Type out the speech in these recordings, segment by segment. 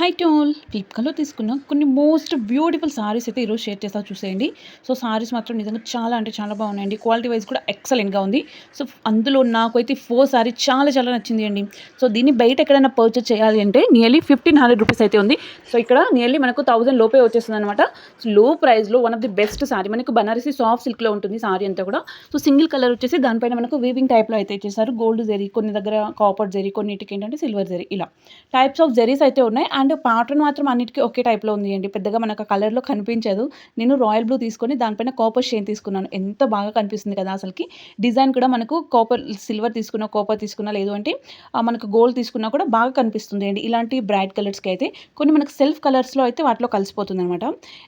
High toll ఫ్లిప్కార్ట్లో తీసుకున్న కొన్ని మోస్ట్ బ్యూటిఫుల్ సారీస్ అయితే ఈరోజు షేర్ చేస్తా చూసేయండి. సో సారీస్ మాత్రం నిజంగా చాలా అంటే చాలా బాగున్నాయండి. క్వాలిటీ వైజ్ కూడా ఎక్సలెంట్గా ఉంది. సో అందులో నాకైతే ఫోర్ సారీ చాలా చాలా నచ్చింది అండి. సో దీన్ని బయట ఎక్కడైనా పర్చేస్ చేయాలి అంటే నియర్లీ ఫిఫ్టీన్ హండ్రెడ్ రూపీస్ అయితే ఉంది. సో ఇక్కడ నియర్లీ మనకు థౌసండ్ లోపే వచ్చేస్తుంది అనమాట సో లో ప్రైస్లో one of the best sari మనకు బనారసి సాఫ్ట్ సిల్క్లో ఉంటుంది సారీ అంతా కూడా. సో సింగిల్ కలర్ వచ్చేసి దానిపైన మనకు వీవింగ్ టైప్లో అయితే ఇచ్చేసారు గోల్డ్ జెరీ కొన్ని దగ్గర కాపర్ జెరీ కొన్నిటికి ఏంటంటే సిల్వర్ జెరీ ఇలా. టైప్స్ ఆఫ్ జెరీస్ అయితే ఉన్నాయి. అండ్ ప్యాటర్న్ మాత్రం అన్నిటికీ ఒకే టైప్లో ఉంది అండి పెద్దగా మనకు కలర్లో కనిపించదు. నేను రాయల్ బ్లూ తీసుకొని దానిపైన కాపర్ షేన్ తీసుకున్నాను. ఎంత బాగా కనిపిస్తుంది కదా అసలుకి. డిజైన్ కూడా మనకు కాపర్ సిల్వర్ తీసుకున్నా కాపర్ తీసుకున్నా లేదు అంటే మనకు గోల్డ్ తీసుకున్నా కూడా బాగా కనిపిస్తుంది అండి. ఇలాంటి బ్రైట్ కలర్స్కి అయితే కొన్ని మనకు సెల్ఫ్ కలర్స్లో అయితే వాటిలో కలిసిపోతుంది అనమాట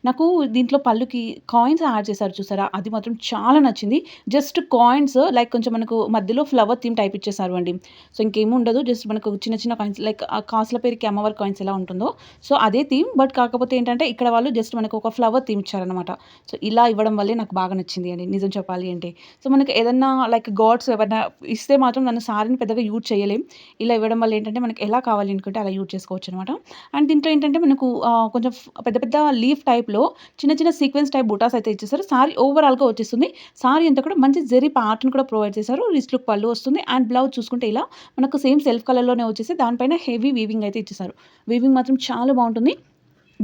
నాకు దీంట్లో పళ్ళుకి కాయిన్స్ యాడ్ చేశారు చూసారా? అది మాత్రం చాలా నచ్చింది. జస్ట్ కాయిన్స్ లైక్ కొంచెం మనకు మధ్యలో ఫ్లవర్ థీమ్ టైప్ ఇచ్చేసారు అండి. సో ఇంకేముండదు జస్ట్ మనకు చిన్న చిన్న కాయిన్స్ లైక్ ఆ కాసుల పేరుకి అమ్మవారి కాయిన్స్ ఎలా ఉంటుందో. సో అదే థీమ్. బట్ కాకపోతే ఏంటంటే ఇక్కడ వాళ్ళు జస్ట్ మనకు ఒక ఫ్లవర్ థీమ్ ఇచ్చారనమాట సో ఇలా ఇవ్వడం వల్లే నాకు బాగా నచ్చింది అండి. నిజం చెప్పాలి అంటే. సో మనకి ఏదన్నా లైక్ గాడ్స్ ఎవరైనా ఇస్తే మాత్రం దాన్ని సారీని పెద్దగా యూజ్ చేయలేం. ఇలా ఇవ్వడం వల్ల ఏంటంటే మనకి ఎలా కావాలి అనుకుంటే అలా యూజ్ చేసుకోవచ్చు అనమాట అండ్ దీంట్లో ఏంటంటే మనకు కొంచెం పెద్ద పెద్ద లీఫ్ టైప్లో చిన్న చిన్న సీక్వెన్స్ టైప్ బుటాస్ అయితే ఇచ్చేసారు సారీ ఓవరాల్గా వచ్చేస్తుంది. సారీ అంతా కూడా మంచి జెరీ పార్ట్ని కూడా ప్రొవైడ్ చేశారు. రిస్ట్ లుక్ పళ్ళు వస్తుంది. అండ్ బ్లౌజ్ చూసుకుంటే ఇలా మనకు సేమ్ సెల్ఫ్ కలర్లోనే వచ్చేసి దానిపైన హెవీ వీవింగ్ అయితే ఇచ్చేసారు వీవింగ్ మాత్రం చాలా బాగుంటుంది.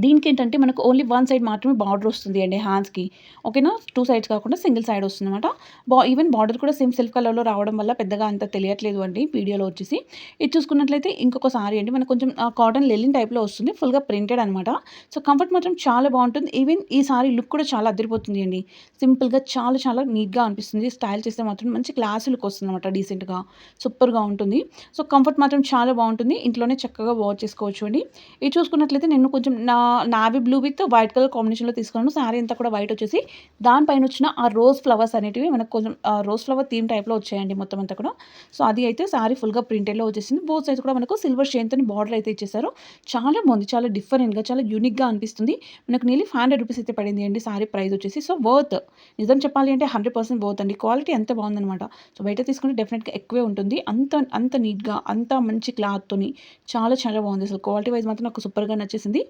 దీనికి ఏంటంటే మనకు ఓన్లీ వన్ సైడ్ మాత్రమే బార్డర్ వస్తుంది అండి హ్యాండ్స్కి ఓకేనా టూ సైడ్స్ కాకుండా సింగిల్ సైడ్ వస్తుంది అనమాట బా ఈవెన్ బార్డర్ కూడా సేమ్ సెల్ఫ్ కలర్లో రావడం వల్ల పెద్దగా అంత తెలియట్లేదు అండి వీడియోలో వచ్చేసి. ఇది చూసుకున్నట్లయితే ఇంకొక సారీ అండి. మనకు కొంచెం కాటన్ లెలిన్ టైప్లో వస్తుంది. ఫుల్గా ప్రింటెడ్ అనమాట సో కంఫర్ట్ మాత్రం చాలా బాగుంటుంది. ఈవెన్ ఈ సారీ లుక్ కూడా చాలా అదిరిపోతుంది అండి. సింపుల్గా చాలా చాలా నీట్గా అనిపిస్తుంది. స్టైల్ చేస్తే మాత్రం మంచి క్లాస్ లుక్ వస్తుంది అనమాట డీసెంట్గా సూపర్గా ఉంటుంది. సో కంఫర్ట్ మాత్రం చాలా బాగుంటుంది. ఇంట్లోనే చక్కగా వాచ్ చేసుకోవచ్చు అండి. ఇది చూసుకున్నట్లయితే నేను కొంచెం నా navy blue with white colour కాంబినేషన్లో తీసుకున్నాను. సారీ అంతా కూడా వైట్ వచ్చేసి దానిపైన వచ్చిన ఆ రోజ్ ఫ్లవర్స్ అనేటివి మనకు కొంచెం రోజ్ ఫ్లవర్ థీమ్ టైప్లో వచ్చాయండి మొత్తం అంతా కూడా. సో అది అయితే సారీ ఫుల్గా ప్రింటెడ్లో వచ్చేసింది. బోత్ సైజ్ కూడా మనకు సిల్వర్ షేన్తో బార్డర్ అయితే ఇచ్చేసారు చాలా బాగుంది. చాలా డిఫరెంట్గా చాలా యూనిక్గా అనిపిస్తుంది. మనకు నీళ్ళు ఫైవ్ హండ్రెడ్ రూపీస్ అయితే పడింది అండి సారీ ప్రైస్ వచ్చేసి. సో వర్త్ నిజం చెప్పాలి అంటే హండ్రెడ్ పర్సెంట్ వర్త్ అండి. క్వాలిటీ ఎంత బాగుందనమాట సో బయట తీసుకుంటే డెఫినెట్గా ఎక్కువే ఉంటుంది. అంత అంత నీట్గా అంత మంచి క్లాత్తోని చాలా చాలా బాగుంది. అసలు క్వాలిటీ వైజ్ మాత్రం నాకు సూపర్గా నచ్చేసింది.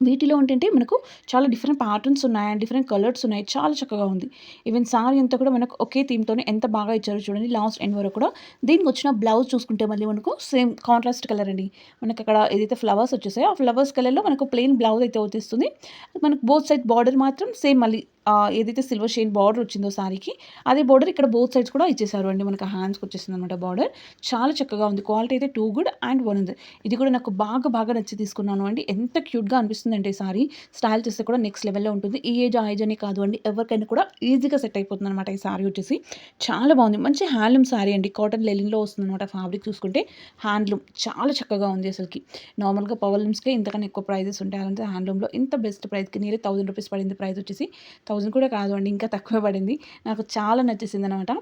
వీటిలో ఏంటంటే మనకు చాలా డిఫరెంట్ ప్యాటర్న్స్ ఉన్నాయి అండ్ డిఫరెంట్ కలర్స్ ఉన్నాయి. చాలా చక్కగా ఉంది. ఈవెన్ సారీ అంతా కూడా మనకు ఒకే థీమ్తోనే ఎంత బాగా ఇచ్చారో చూడండి. లాస్ట్ ఎండ్ వరకు కూడా దీనికి వచ్చిన బ్లౌజ్ చూసుకుంటే మళ్ళీ మనకు సేమ్ కాంట్రాస్ట్ కలర్ అండి. మనకు అక్కడ ఏదైతే ఫ్లవర్స్ వచ్చేసాయో ఆ ఫ్లవర్స్ కలర్లో మనకు ప్లెయిన్ బ్లౌజ్ అయితే వచ్చేస్తుంది మనకు బోత్ సైడ్ బార్డర్ మాత్రం సేమ్ మళ్ళీ ఏదైతే సిల్వర్ షేడ్ బార్డర్ వచ్చిందో సారీకి అదే బార్డర్ ఇక్కడ బోత్ సైడ్స్ కూడా ఇచ్చేసారు అండి. మనకు హ్యాండ్స్కి వచ్చేసింది అనమాట బార్డర్ చాలా చక్కగా ఉంది. క్వాలిటీ అయితే టూ గుడ్ అండ్ వన్ ఉంది ఇది కూడా నాకు బాగా బాగా నచ్చి తీసుకున్నాను అండి. ఎంత క్యూట్గా అనిపిస్తుంది అంటే ఈ సారీ స్టైల్ చేస్తే కూడా నెక్స్ట్ లెవెల్లో ఉంటుంది. ఈ ఏజ్ ఆ ఏజ్ అని కాదు అండి. ఎవరికైనా కూడా ఈజీగా సెట్ అయిపోతుంది అనమాట ఈ సారీ వచ్చేసి. చాలా బాగుంది. మంచి హ్యాండ్లూమ్ సారీ అండి. కాటన్ లెలిన్లో వస్తుందన్నమాట ఫ్యాబ్రిక్ చూసుకుంటే. హ్యాండ్లూమ్ చాలా చక్కగా ఉంది అసలుకి. నార్మల్గా పవర్లూమ్స్కే ఇంతకన్నా ఎక్కువ ప్రైజెస్ ఉంటాయి. అలాంటి హ్యాండ్లూమ్లో ఇంత బెస్ట్ ప్రైస్కి నియర్ థౌసండ్ రూపీస్ పడింది ప్రైస్ వచ్చేసి. థౌజండ్ కూడా కాదు అండి ఇంకా తక్కువ పడింది. నాకు చాలా నచ్చేసింది అనమాట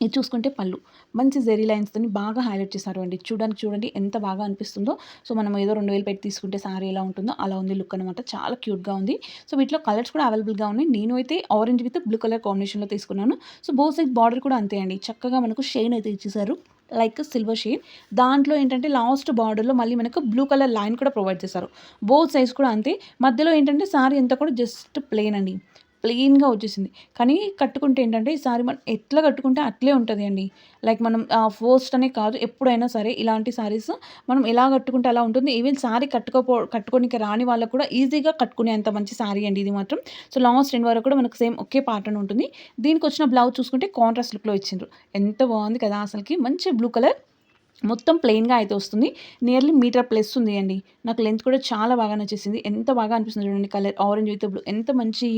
ఇది చూసుకుంటే పళ్ళు. మంచి జెరీ లైన్స్తో బాగా హైలైట్ చేశారు అండి. చూడడానికి చూడండి ఎంత బాగా అనిపిస్తుందో. సో మనం ఏదో రెండు వేలు పెట్టి తీసుకుంటే సారీ ఎలా ఉంటుందో అలా ఉంది లుక్ అనమాట చాలా క్యూట్గా ఉంది. సో వీటిలో కలర్స్ కూడా అవైలబుల్గా ఉన్నాయి. నేను అయితే ఆరెంజ్ విత్ బ్లూ కలర్ కాంబినేషన్లో తీసుకున్నాను. సో బోత్ సైడ్ బార్డర్ కూడా అంతే అండి. చక్కగా మనకు షేన్ అయితే ఇచ్చేసారు లైక్ సిల్వర్ షేడ్ దాంట్లో ఏంటంటే లాస్ట్ బార్డర్లో మళ్ళీ మనకు బ్లూ కలర్ లైన్ కూడా ప్రొవైడ్ చేశారు. బోత్ సైజ్ కూడా అంతే. మధ్యలో ఏంటంటే సారీ అంతా కూడా జస్ట్ ప్లెయిన్ అండి. ప్లెయిన్గా వచ్చేసింది. కానీ కట్టుకుంటే ఏంటంటే ఈ సారీ మనం ఎట్లా కట్టుకుంటే అట్లే ఉంటుంది అండి. లైక్ మనం ఫోర్స్ట్ అనే కాదు ఎప్పుడైనా సరే ఇలాంటి సారీస్ మనం ఎలా కట్టుకుంటే అలా ఉంటుంది. ఈవెన్ సారీ కట్టుకోపో కట్టుకోనికి రాని వాళ్ళకు కూడా ఈజీగా కట్టుకునే అంత మంచి సారీ అండి ఇది మాత్రం. సో లాస్ట్ ఎండ్ వరకు కూడా మనకు సేమ్ ఒకే ప్యాటర్న్ ఉంటుంది. దీనికి వచ్చిన బ్లౌజ్ చూసుకుంటే కాంట్రాస్ట్ లుక్లో ఇచ్చిండ్రు. ఎంత బాగుంది కదా అసలుకి. మంచి బ్లూ కలర్. మొత్తం ప్లెయిన్గా అయితే వస్తుంది. నియర్లీ మీటర్ ప్లస్ ఉంది అండి నాకు లెంత్ కూడా చాలా బాగా నచ్చేసింది. ఎంత బాగా అనిపిస్తుంది చూడండి. కలర్ ఆరెంజ్ విత్ బ్లూ ఎంత మంచి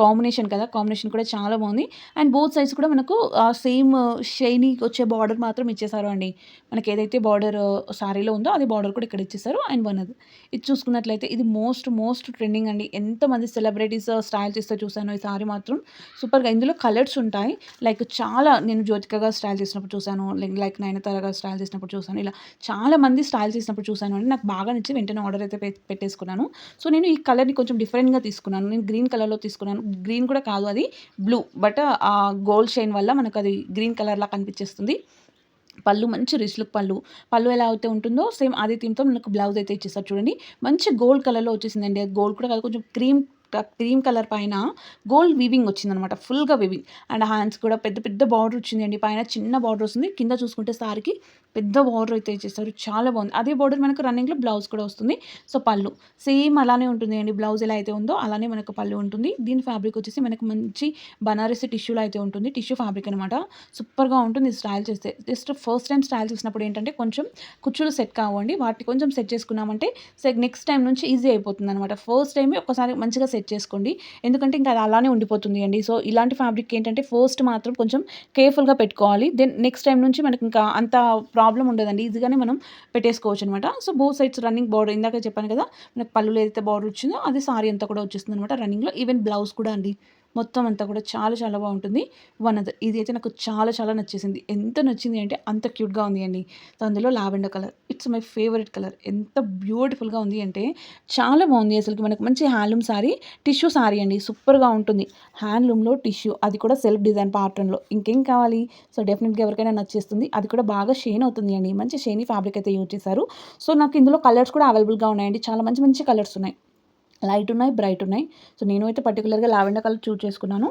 కాంబినేషన్ కదా. కాంబినేషన్ కూడా చాలా బాగుంది. అండ్ బోత్ సైడ్స్ కూడా మనకు సేమ్ షైనీ వచ్చే బార్డర్ మాత్రం ఇచ్చేసారు అండి. మనకి ఏదైతే బార్డర్ సారీలో ఉందో అదే బార్డర్ కూడా ఇక్కడ ఇచ్చేసారు. అండ్ వన్ అది ఇది చూసుకున్నట్లయితే ఇది మోస్ట్ మోస్ట్ ట్రెండింగ్ అండి. ఎంతమంది సెలబ్రిటీస్ స్టైల్ చేస్తే చూసాను ఈ సారీ మాత్రం. సూపర్గా ఇందులో కలర్స్ ఉంటాయి. లైక్ చాలా నేను జ్యోతికగా స్టైల్ చేసినప్పుడు చూసాను లైక్ నయనతారగా స్టైల్ చేసినప్పుడు చూసాను ఇలా చాలా మంది స్టైల్ చేసినప్పుడు చూసాను అంటే నాకు బాగా నచ్చి వెంటనే ఆర్డర్ అయితే పె- పెట్టేసుకున్నాను. సో నేను ఈ కలర్ని కొంచెం డిఫరెంట్గా తీసుకున్నాను. నేను గ్రీన్ కలర్లో తీసుకున్నాను. గ్రీన్ కూడా కాదు అది బ్లూ. బట్ ఆ గోల్డ్ షైన్ వల్ల మనకు అది గ్రీన్ కలర్లా కనిపించేస్తుంది. పళ్ళు మంచి రిచ్ లుక్ పళ్ళు. పళ్ళు ఎలా అయితే ఉంటుందో సేమ్ అదే థీమ్తో మనకు బ్లౌజ్ అయితే ఇచ్చేస్తారు చూడండి. మంచి గోల్డ్ కలర్లో వచ్చేసిందండి. గోల్డ్ కూడా కాదు కొంచెం క్రీమ్ క్రీమ్ కలర్ పైన గోల్డ్ వీవింగ్ వచ్చిందనమాట ఫుల్గా వీవింగ్. అండ్ హ్యాండ్స్ కూడా పెద్ద పెద్ద బార్డర్ వచ్చిందండి. పైన చిన్న బార్డర్ వస్తుంది. కింద చూసుకుంటే సారికి పెద్ద బార్డర్ అయితే ఇచ్చేస్తారు. చాలా బాగుంది. అదే బార్డర్ మనకు రన్నింగ్లో బ్లౌజ్ కూడా వస్తుంది. సో పళ్ళు. సేమ్ అలానే ఉంటుంది అండి. బ్లౌజ్ ఎలా అయితే ఉందో అలానే మనకు పళ్ళు ఉంటుంది. దీని ఫ్యాబ్రిక్ వచ్చేసి మనకు మంచి బనారసి టిష్యూలో అయితే ఉంటుంది. టిష్యూ ఫ్యాబ్రిక్ అనమాట సూపర్గా ఉంటుంది స్టైల్ చేస్తే. జస్ట్ ఫస్ట్ టైం స్టైల్ చేసినప్పుడు ఏంటంటే కొంచెం కుచ్చులు సెట్ కావండి. వాటిని కొంచెం సెట్ చేసుకున్నామంటే సెట్ నెక్స్ట్ టైం నుంచి ఈజీ అయిపోతుంది అనమాట ఫస్ట్ టైం ఒకసారి మంచిగా సెట్ చేసుకోండి. ఎందుకంటే ఇంకా అది అలానే ఉండిపోతుంది అండి. సో ఇలాంటి ఫ్యాబ్రిక్ ఏంటంటే ఫస్ట్ మాత్రం కొంచెం కేర్ఫుల్గా పెట్టుకోవాలి. దెన్ నెక్స్ట్ టైం నుంచి మనకి ఇంకా అంత ప్రాబ్లం ఉండదండి. ఈజీగానే మనం పెట్టేసుకోవచ్చు అనమాట so both sides running border ఇందాక చెప్పాను కదా మనకు పళ్ళు ఏదైతే బార్డర్ వచ్చిందో అది సారీ అంతా కూడా వచ్చేస్తుంది అనమాట రన్నింగ్లో. ఈవెన్ బ్లౌజ్ కూడా అండి. మొత్తం అంతా కూడా చాలా చాలా బాగుంటుంది. వన్ అదర్ ఇది అయితే నాకు చాలా చాలా నచ్చేసింది. ఎంత నచ్చింది అంటే అంత క్యూట్గా ఉంది అండి. అందులో lavender colour. It's my favourite colour. ఎంత బ్యూటిఫుల్గా ఉంది అంటే చాలా బాగుంది అసలుకి మనకు మంచి హ్యాండ్లూమ్ సారీ టిష్యూ సారీ అండి. సూపర్గా ఉంటుంది. హ్యాండ్లూమ్లో టిష్యూ అది కూడా సెల్ఫ్ డిజైన్ ప్యాటర్న్లో ఇంకేం కావాలి? సో డెఫినెట్గా ఎవరికైనా నచ్చేస్తుంది. అది కూడా బాగా షేన్ అవుతుంది అండి. మంచి షేనీ ఫ్యాబ్రిక్ అయితే యూజ్ చేశారు. సో నాకు ఇందులో కలర్స్ కూడా అవైలబుల్గా ఉన్నాయండి. చాలా మంచి మంచి కలర్స్ ఉన్నాయి. లైట్ ఉన్నాయి బ్రైట్ ఉన్నాయి. సో నేను అయితే పర్టికులర్గా లావెండర్ కలర్ చూజ్ చేసుకున్నాను.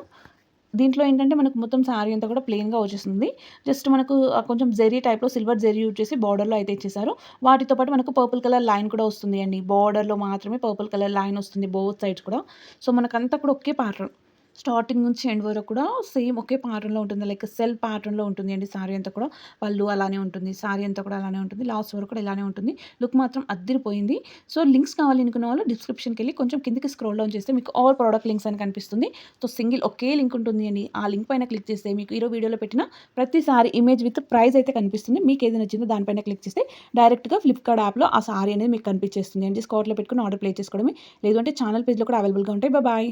దీంట్లో ఏంటంటే మనకు మొత్తం శారీ అంతా కూడా ప్లెయిన్గా వచ్చేస్తుంది. జస్ట్ మనకు కొంచెం జెరీ టైప్లో సిల్వర్ జెరీ యూజ్ చేసి బార్డర్లో అయితే ఇచ్చేసారు వాటితో పాటు మనకు పర్పుల్ కలర్ లైన్ కూడా వస్తుంది అండి బార్డర్లో మాత్రమే పర్పుల్ కలర్ లైన్ వస్తుంది బోత్ సైడ్స్ కూడా. సో మనకంతా కూడా ఒకే ప్యాటర్న్ స్టార్టింగ్ నుంచి ఎండ్ వరకు కూడా సేమ్ ఒకే ప్యాటర్న్లో ఉంటుంది. లైక్ సెల్ ప్యాటర్న్లో ఉంటుంది అండి సారీ అంతా కూడా. పళ్ళు అలానే ఉంటుంది సారీ అంతా కూడా అలానే ఉంటుంది. లాస్ట్ వరకు కూడా ఇలానే ఉంటుంది. లుక్ మాత్రం అద్దరిపోయింది. సో లింక్స్ కావాలి అనుకున్న వాళ్ళు డిస్క్రిప్షన్కి వెళ్ళి కొంచెం కిందకి స్క్రోల్ డౌన్ చేస్తే మీకు ఆల్ ప్రోడక్ట్ లింక్స్ అని కనిపిస్తుంది. సో సింగిల్ ఒకే లింక్ ఉంటుంది అండి. ఆ లింక్ పైన క్లిక్ చేస్తే మీకు ఈరో వీడియోలో పెట్టిన ప్రతిసారి ఇమేజ్ విత్ ప్రైస్ అయితే కనిపిస్తుంది. మీకు ఏది నచ్చిందో దానిపైన క్లిక్ చేస్తే డైరెక్ట్గా ఫ్లిప్కార్ట్ యాప్లో ఆ సారీ అనేది మీకు కనిపించేస్తుంది అండి. స్కాట్లో పెట్టుకుని ఆర్డర్ ప్లే చేసుకోవడమే. లేదంటే ఛానల్ పేజ్లో కూడా అవైలబుల్గా ఉంటాయి. బాయ్